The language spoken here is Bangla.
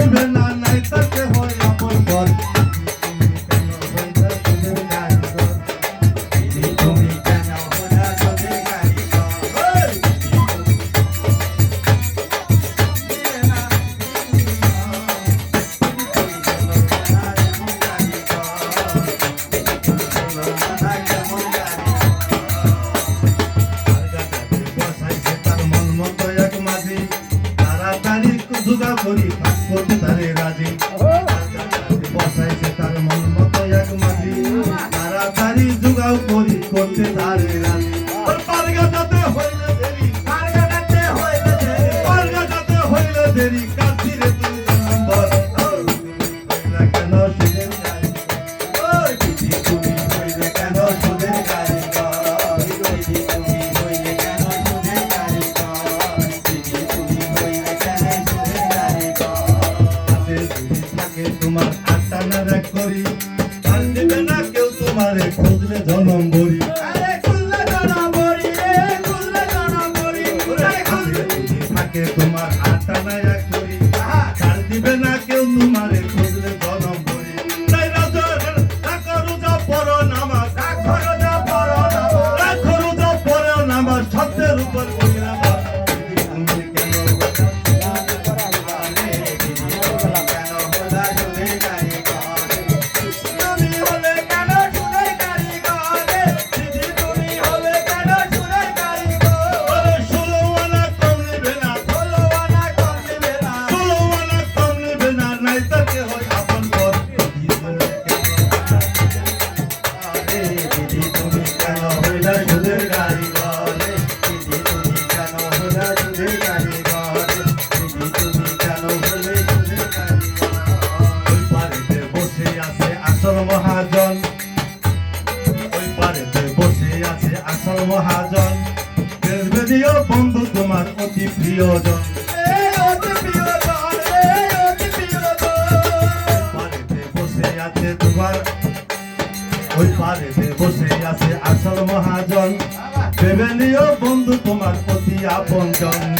Amen. তারে রাজি। বসাইছে তার মন মতো এক মাঝি তাড়াতাড়ি যোগাও করি করতে তারে রাজি। পারগাটাতে হইলে তুই থাকে তোমার আস্তানারা করি। কান দেবে না কেউ তোমারে খুঁজলে জনম ভরি। থাকে তোমার আস্তানায় আসল মহাজন। ওই পারেতে বসে আছে আসল মহাজন। ফেলবে বন্ধু তোমার অতি প্রিয়জন। তোমার ওই পারেতে বসে আছে আসল মহাজন। ভেবে বন্ধু তোমার প্রতি আপন আপনজন।